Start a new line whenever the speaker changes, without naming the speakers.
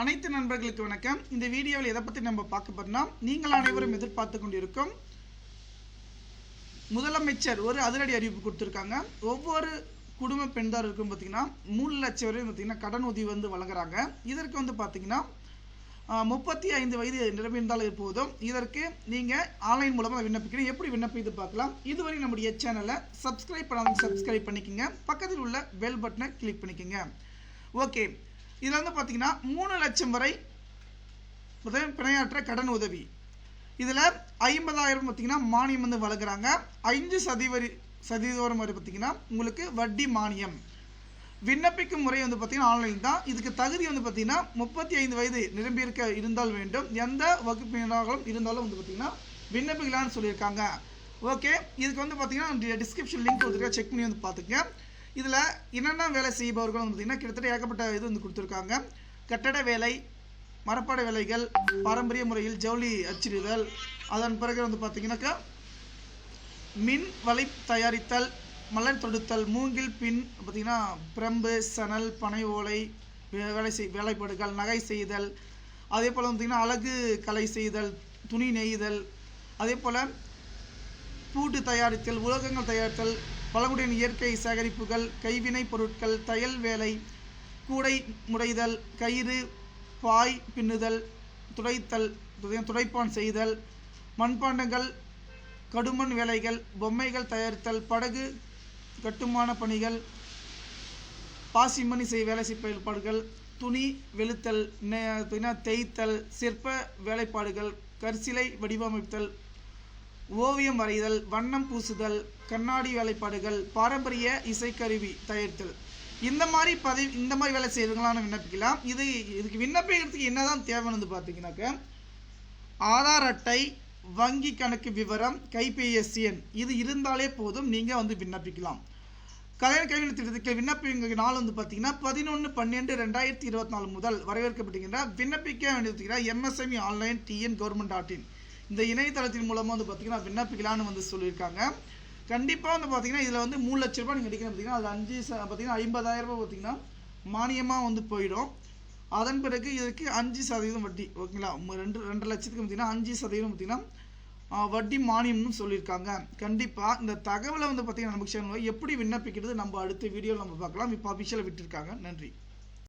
அனைத்து நண்பர்களுக்கு வணக்கம். இந்த வீடியோவில் எதை பற்றி நம்ம பார்க்க போறோம்னா நீங்கள் அனைவரும் எதிர்பார்த்து கொண்டிருக்கும் முதலமைச்சர் ஒரு அதிரடி அறிவிப்பு கொடுத்துருக்காங்க. ஒவ்வொரு குடும்ப பெண்தாருக்கும் பார்த்தீங்கன்னா மூணு லட்சம் வரையும் பார்த்தீங்கன்னா கடன் உதவி வந்து வழங்குறாங்க. இதற்கு வந்து பார்த்தீங்கன்னா முப்பத்தி ஐந்து வயது நிரம்பியிருந்தாலும் போதும். இதற்கு நீங்கள் ஆன்லைன் மூலமாக விண்ணப்பிக்கணும் எப்படி விண்ணப்பித்து பார்க்கலாம். இதுவரை நம்முடைய சேனலை சப்ஸ்கிரைப் பண்ணாதவங்க சப்ஸ்கிரைப் பண்ணிக்கோங்க. பக்கத்தில் உள்ள பெல் பட்டனை கிளிக் பண்ணிக்கோங்க. ஓகே இதில் வந்து பார்த்தீங்கன்னா மூணு லட்சம் வரை பிணையாற்ற கடன் உதவி. இதில் ஐம்பதாயிரம் பார்த்தீங்கன்னா மானியம் வந்து வழங்குறாங்க. ஐந்து சதவரி சதவீதம் வரை பார்த்தீங்கன்னா உங்களுக்கு வட்டி மானியம். விண்ணப்பிக்கும் முறை வந்து பார்த்தீங்கன்னா ஆன்லைன் தான். இதுக்கு தகுதி வந்து பார்த்திங்கன்னா முப்பத்தி ஐந்து வயது நிரம்பியிருக்க இருந்தால் வேண்டும். எந்த வகுப்பினராகவும் இருந்தாலும் வந்து பார்த்திங்கன்னா விண்ணப்பிக்கலான்னு சொல்லியிருக்காங்க. ஓகே இதுக்கு வந்து பார்த்தீங்கன்னா டிஸ்கிரிப்ஷன் லிங்க் கொடுத்துருக்கேன். செக் பண்ணி வந்து பார்த்துக்கங்க. இதில் என்னென்ன வேலை செய்பவர்கள் வந்து பார்த்தீங்கன்னா கிட்டத்தட்ட ஏகப்பட்ட இது வந்து கொடுத்துருக்காங்க. கட்டட வேலை மரப்பாட வேலைகள் பாரம்பரிய முறையில் ஜவுளி அச்சிடுதல் அதன் பிறகு வந்து பார்த்தீங்கன்னாக்கா மின் வலை தயாரித்தல் மலர் தொடுத்தல் மூங்கில் பின் பார்த்தீங்கன்னா பிரம்பு சணல் பனை ஓலை வே- வேலை செய் வேலைப்பாடுகள் நகை செய்தல் அதே போல் பார்த்தீங்கன்னா அழகு கலை செய்தல் துணி நெய்தல் அதே போல் பூட்டு தயாரித்தல் உலோகங்கள் தயாரித்தல் பழங்குடியின் இயற்கை சேகரிப்புகள் கைவினை பொருட்கள் தையல் வேலை கூடை முடைதல் கயிறு பாய் பின்னுதல் துடைத்தல் துடைப்பான் செய்தல் மண்பாண்டங்கள் கடுமண் வேலைகள் பொம்மைகள் தயாரித்தல் படகு கட்டுமான பணிகள் பாசிமணி செய் வேலை செய்ய ஏற்பாடுகள் துணி வெளுத்தல் தேய்த்தல் சிற்ப வேலைப்பாடுகள் கற்சிலை வடிவமைத்தல் ஓவியம் வரைதல் வண்ணம் பூசுதல் கண்ணாடி வேலைப்பாடுகள் பாரம்பரிய இசைக்கருவி தயாரித்தல். இந்த மாதிரி பதவி இந்த மாதிரி வேலை செய்யறவங்களாம் விண்ணப்பிக்கலாம். இது இதுக்கு விண்ணப்பிக்கிறதுக்கு என்னதான் தேவைன்னு வந்து பார்த்தீங்கன்னாக்க ஆதார் அட்டை வங்கி கணக்கு விவரம் கைபேசி எண் இது இருந்தாலே போதும் நீங்கள் வந்து விண்ணப்பிக்கலாம். கலைஞர் கைவினை திட்டத்துக்கு விண்ணப்பிங்க நாள் வந்து பார்த்தீங்கன்னா பதினொன்று பன்னெண்டு ரெண்டாயிரத்தி இருபத்தி நாலு முதல் வரவேற்கப்படுகின்ற விண்ணப்பிக்க வேண்டியது MSME online TN government dot in இந்த இணையதளத்தின் மூலமாக வந்து பார்த்தீங்கன்னா விண்ணப்பிக்கலாம்னு வந்து சொல்லியிருக்காங்க. கண்டிப்பாக வந்து பார்த்தீங்கன்னா இதில் வந்து மூணு லட்ச ரூபாய் நீங்கள் அடிக்கணும் பார்த்தீங்கன்னா அது அஞ்சு பார்த்தீங்கன்னா ஐம்பதாயிரம் ரூபாய் பார்த்தீங்கன்னா மானியமாக வந்து போயிடும். அதன் பிறகு இதுக்கு அஞ்சு சதவீதம் வட்டி ஓகேங்களா? ரெண்டு ரெண்டு லட்சத்துக்கு பார்த்தீங்கன்னா அஞ்சு சதவீதம் பார்த்தீங்கன்னா வட்டி மானியம்னு சொல்லியிருக்காங்க. கண்டிப்பாக இந்த தகவலை வந்து பார்த்தீங்கன்னா நமக்கு சேனல் எப்படி விண்ணப்பிக்கிறது நம்ம அடுத்த வீடியோவில் நம்ம பார்க்கலாம். இப்போ அபிஷியலாக விட்டுருக்காங்க. நன்றி.